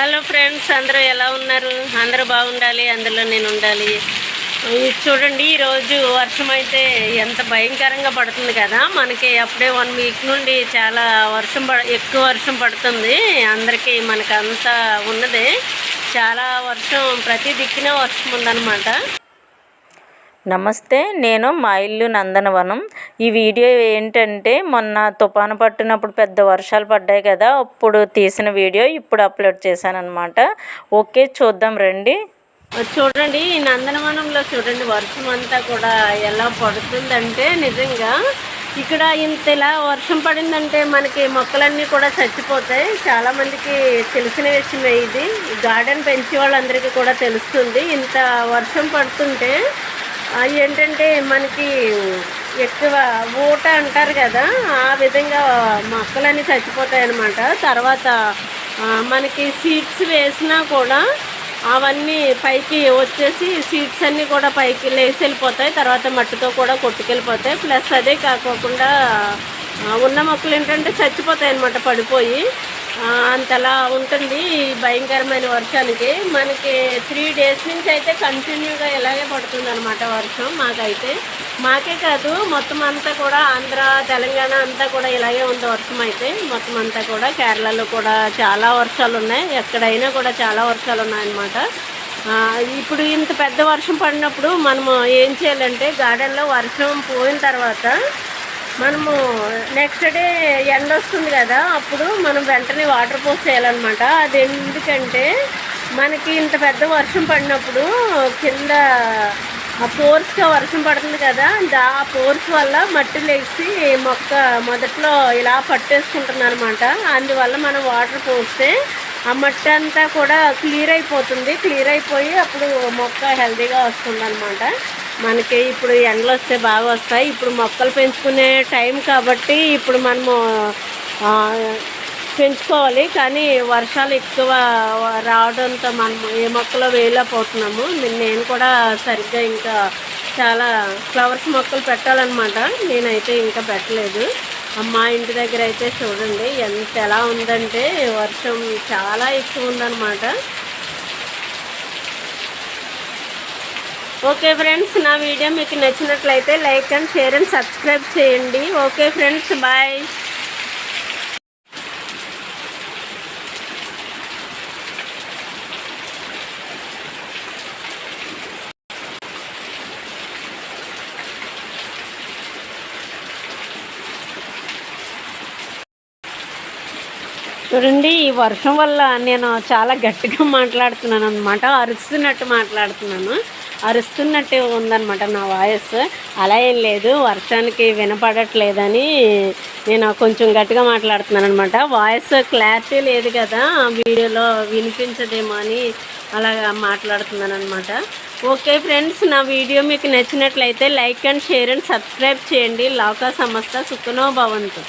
Hello friends అందరూ ఎలా ఉన్నారు? అందరూ బాగుండాలి అందులో నేను ఉండాలి. చూడండి ఈరోజు వర్షం అయితే ఎంత భయంకరంగా పడుతుంది కదా? మనకి అప్పుడే వన్ వీక్ నుండి చాలా వర్షం పడ ఎక్కువ వర్షం పడుతుంది. అందరికీ మనకు అంతా ఉన్నదే. చాలా వర్షం ప్రతి దిక్కున వర్షం ఉందన్నమాట. నమస్తే నేను మా ఇల్లు నందనవనం. ఈ వీడియో ఏంటంటే మొన్న తుఫాను పట్టినప్పుడు పెద్ద వర్షాలు పడ్డాయి కదా అప్పుడు తీసిన వీడియో ఇప్పుడు అప్లోడ్ చేశాను ఓకే చూద్దాం రండి. చూడండి ఈ నందనవనంలో చూడండి వర్షం అంతా కూడా ఎలా పడుతుందంటే నిజంగా ఇక్కడ ఇంత ఇలా వర్షం పడిందంటే మనకి మొక్కలన్నీ కూడా చచ్చిపోతాయి. చాలామందికి తెలిసిన విషయమే ఇది. గార్డెన్ పెంచే వాళ్ళందరికీ కూడా తెలుస్తుంది. ఇంత వర్షం పడుతుంటే ఏంటంటే మనకి ఎక్కువ ఊట అంటారు కదా ఆ విధంగా మొక్కలన్నీ చచ్చిపోతాయన్నమాట. తర్వాత మనకి సీడ్స్ వేసినా కూడా అవన్నీ పైకి వచ్చేసి సీడ్స్ అన్నీ కూడా పైకి లేచి వెళ్ళిపోతాయి తర్వాత మట్టితో కూడా కొట్టుకెళ్ళిపోతాయి. ప్లస్ అదే కాకోకుండా ఉన్న మొక్కలు ఏంటంటే చచ్చిపోతాయి అన్నమాట పడిపోయి. అంతలా ఉంటుంది భయంకరమైన వర్షానికి మనకి త్రీ డేస్ నుంచి అయితే కంటిన్యూగా ఇలాగే పడుతుంది అనమాట వర్షం మాకైతే. మాకే కాదు మొత్తం అంతా కూడా ఆంధ్ర తెలంగాణ అంతా కూడా ఇలాగే ఉంది వర్షం అయితే. మొత్తం అంతా కూడా కేరళలో కూడా చాలా వర్షాలు ఉన్నాయి ఎక్కడైనా కూడా చాలా వర్షాలు ఉన్నాయన్నమాట ఇప్పుడు ఇంత పెద్ద వర్షం పడినప్పుడు మనము ఏం చేయాలంటే గార్డెన్లో వర్షం పోయిన తర్వాత మనము నెక్స్ట్ డే ఎండ వస్తుంది కదా అప్పుడు మనం వెంటనే వాటర్ పోసేయాలన్నమాట అది ఎందుకంటే మనకి ఇంత పెద్ద వర్షం పడినప్పుడు కింద ఆ పోర్స్గా వర్షం పడుతుంది కదా దా ఆ పోర్స్ వల్ల మట్టి లేచి మొక్క మొదట్లో ఇలా పట్టేసుకుంటుంది అనమాట అందువల్ల మనం వాటర్ పోస్తే ఆ మట్టి అంతా కూడా క్లియర్ అయిపోతుంది. క్లియర్ అయిపోయి అప్పుడు మొక్క హెల్తీగా వస్తుంది అనమాట మనకి ఇప్పుడు ఎండలు వస్తే బాగా వస్తాయి. ఇప్పుడు మొక్కలు పెంచుకునే టైం కాబట్టి ఇప్పుడు మనము పెంచుకోవాలి. కానీ వర్షాలు ఎక్కువ రావడంతో మనం ఏ మొక్కలో వేయలేకపోతున్నాము. నేను కూడా సరిగ్గా ఇంకా చాలా ఫ్లవర్స్ మొక్కలు పెట్టాలన్నమాట. నేనైతే ఇంకా పెట్టలేదు. మా ఇంటి దగ్గర అయితే చూడండి ఎంత ఎలా ఉందంటే వర్షం చాలా ఎక్కువ ఉందన్నమాట. ఓకే ఫ్రెండ్స్ నా వీడియో మీకు నచ్చినట్లయితే like and share and subscribe చేయండి. Okay friends bye. చూడండి ఈ వర్షం వల్ల నేను చాలా గట్టిగా మాట్లాడుతున్నాను అనమాట అరుస్తున్నట్టు మాట్లాడుతున్నాను. అరుస్తున్నట్టు ఉందన్నమాట నా వాయిస్. అలా ఏం లేదు వర్షానికి వినపడట్లేదని నేను కొంచెం గట్టిగా మాట్లాడుతున్నాను అనమాట వాయిస్ క్లారిటీ లేదు కదా వీడియోలో వినిపించదేమో అని అలాగా మాట్లాడుతున్నాను అనమాట ఓకే ఫ్రెండ్స్ నా వీడియో మీకు నచ్చినట్లయితే like and share and subscribe చేయండి. లోకా సంస్థ సుఖనో భవంతు.